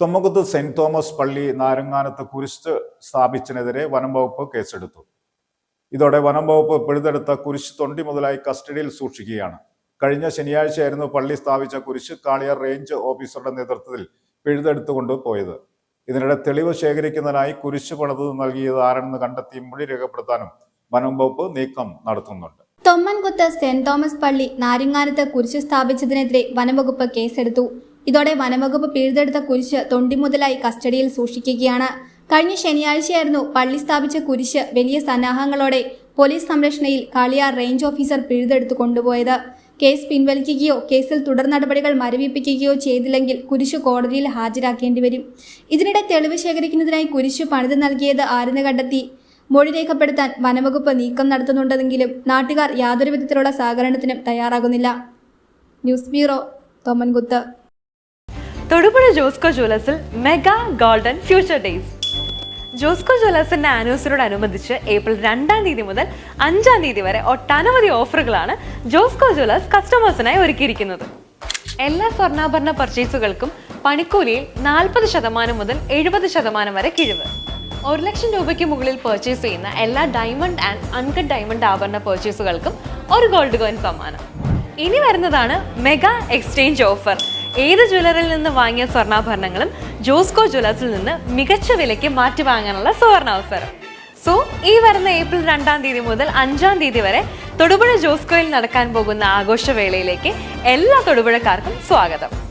തൊമ്മകുത്ത് saint Thomas പള്ളി നാരങ്ങാനത്ത് കുരിശ് സ്ഥാപിച്ചതിനെതിരെ വനം വകുപ്പ് കേസെടുത്തു. ഇതോടെ വനം വകുപ്പ് പിഴുതെടുത്ത കുരിശ് തൊണ്ടി മുതലായി കസ്റ്റഡിയിൽ സൂക്ഷിക്കുകയാണ്. കഴിഞ്ഞ ശനിയാഴ്ചയായിരുന്നു പള്ളി സ്ഥാപിച്ച കുരിശ് കാളിയാർ റേഞ്ച് ഓഫീസറുടെ നേതൃത്വത്തിൽ പിഴുതെടുത്തുകൊണ്ട് പോയത്. ഇതിനിടെ തെളിവ് ശേഖരിക്കുന്നതിനായി കുരിശ് പണിത് നൽകിയത് ആരെന്ന് കണ്ടെത്തി മൊഴി രേഖപ്പെടുത്താനും വനം വകുപ്പ് നീക്കം നടത്തുന്നുണ്ട്. തൊമ്മൻകുത്ത് സെന്റ് തോമസ് പള്ളി നാരിങ്ങാനത്ത് കുരിശ് സ്ഥാപിച്ചതിനെതിരെ വനംവകുപ്പ് കേസെടുത്തു. ഇതോടെ വനംവകുപ്പ് പിഴുതെടുത്ത കുരിശ് തൊണ്ടി മുതലായി കസ്റ്റഡിയിൽ സൂക്ഷിക്കുകയാണ്. കഴിഞ്ഞ ശനിയാഴ്ചയായിരുന്നു പള്ളി സ്ഥാപിച്ച കുരിശ് വലിയ സന്നാഹങ്ങളോടെ പോലീസ് സംരക്ഷണയിൽ കാളിയാർ റേഞ്ച് ഓഫീസർ പിഴുതെടുത്ത് കൊണ്ടുപോയത്. കേസ് പിൻവലിക്കുകയോ കേസിൽ തുടർ നടപടികൾ മരവിപ്പിക്കുകയോ ചെയ്തില്ലെങ്കിൽ കുരിശു കോടതിയിൽ ഹാജരാക്കേണ്ടി വരും. ഇതിനിടെ തെളിവ് ശേഖരിക്കുന്നതിനായി കുരിശു പണിത് നൽകിയത് ആരെന്ന് കണ്ടെത്തി. മൊഴി രേഖപ്പെടുത്താൻ വനവകുപ്പ് നീക്കം നടത്തുന്നുണ്ടെങ്കിലും നാട്ടുകാർ യാതൊരു വിധത്തിലുള്ള സഹകരണത്തിനും തയ്യാറാകുന്നില്ല. News bureau Thommankuthu Thodupuzha Josco ജ്വല്ലേഴ്സിൽ mega golden future days. Josco ജ്വല്ലേഴ്സിന്റെ ആനിവേഴ്സറിയോടനുബന്ധിച്ച് ഏപ്രിൽ രണ്ടാം തീയതി മുതൽ അഞ്ചാം തീയതി വരെ ഒട്ടനവധി ഓഫറുകളാണ് ജോസ്കോ ജ്വല്ലേഴ്സ് കസ്റ്റമേഴ്സിനായി ഒരുക്കിയിരിക്കുന്നത്. എല്ലാ സ്വർണാഭരണ പർച്ചേസുകൾക്കും പണിക്കൂലിയിൽ നാൽപ്പത് ശതമാനം മുതൽ എഴുപത് ശതമാനം വരെ കിഴിവ്. ഒരു ലക്ഷം രൂപയ്ക്ക് മുകളിൽ പർച്ചേസ് ചെയ്യുന്ന എല്ലാ ഡയമണ്ട് ആൻഡ് അൺകട്ട് ഡയമണ്ട് ആഭരണ പർച്ചേസുകൾക്കും ഒരു ഗോൾഡ് കോയിൻ സമ്മാനം. ഇനി വരുന്നതാണ് മെഗാ എക്സ്ചേഞ്ച് ഓഫർ ഏത് ജ്വല്ലറിയിൽ നിന്ന് വാങ്ങിയ സ്വർണാഭരണങ്ങളും ജോസ്കോ ജ്വല്ലേഴ്സിൽ നിന്ന് മികച്ച വിലയ്ക്ക് മാറ്റി വാങ്ങാനുള്ള സുവർണ അവസരം സോ ഈ വരുന്ന ഏപ്രിൽ രണ്ടാം തീയതി മുതൽ അഞ്ചാം തീയതി വരെ തൊടുപുഴ ജോസ്കോയിൽ നടക്കാൻ പോകുന്ന ആഘോഷവേളയിലേക്ക് എല്ലാ തൊടുപുഴക്കാർക്കും സ്വാഗതം.